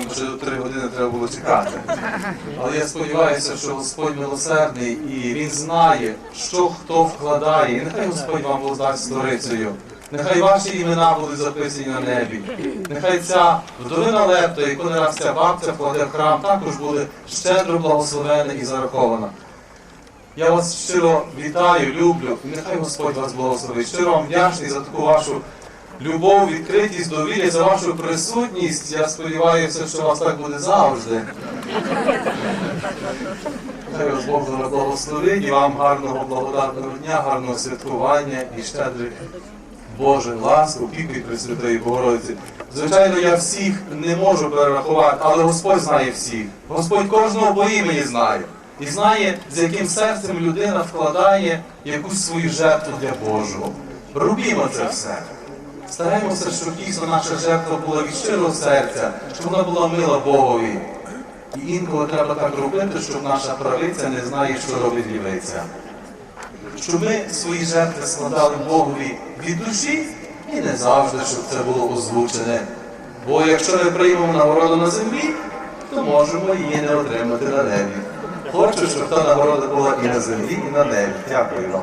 вам ще три години треба було чекати. Але я сподіваюся, що Господь милосердний і Він знає, що хто вкладає. І нехай Господь вам воздасть сторицею. Нехай ваші імена будуть записані на небі. Нехай ця вдовина лепта, яку не раз ця бабця вкладе в храм, також буде щедро благословена і зарахована. Я вас щиро вітаю, люблю, і нехай Господь вас благословить. Щиро вам вдячний за таку вашу любов, відкритість, довір'я, за вашу присутність. Я сподіваюся, що у вас так буде завжди. Хай вас Бог благословить і вам гарного благодатного дня, гарного святкування і щедрих Божих ласк, опіки Пресвятої Богородиці. Звичайно, я всіх не можу перерахувати, але Господь знає всіх. Господь кожного по імені знає. І знає, з яким серцем людина вкладає якусь свою жертву для Божого. Робімо це все. Стараємося, щоб дійсно наша жертва була від щирого серця, щоб вона була мила Богові. І інколи треба так робити, щоб наша правиця не знає, що робить лівиця. Щоб ми свої жертви складали Богові від душі і не завжди, щоб це було озвучене. Бо якщо ми приймемо нагороду на землі, то можемо її не отримати на небі. Хочу, щоб та нагорода була і на землі, і на небі. Дякую вам.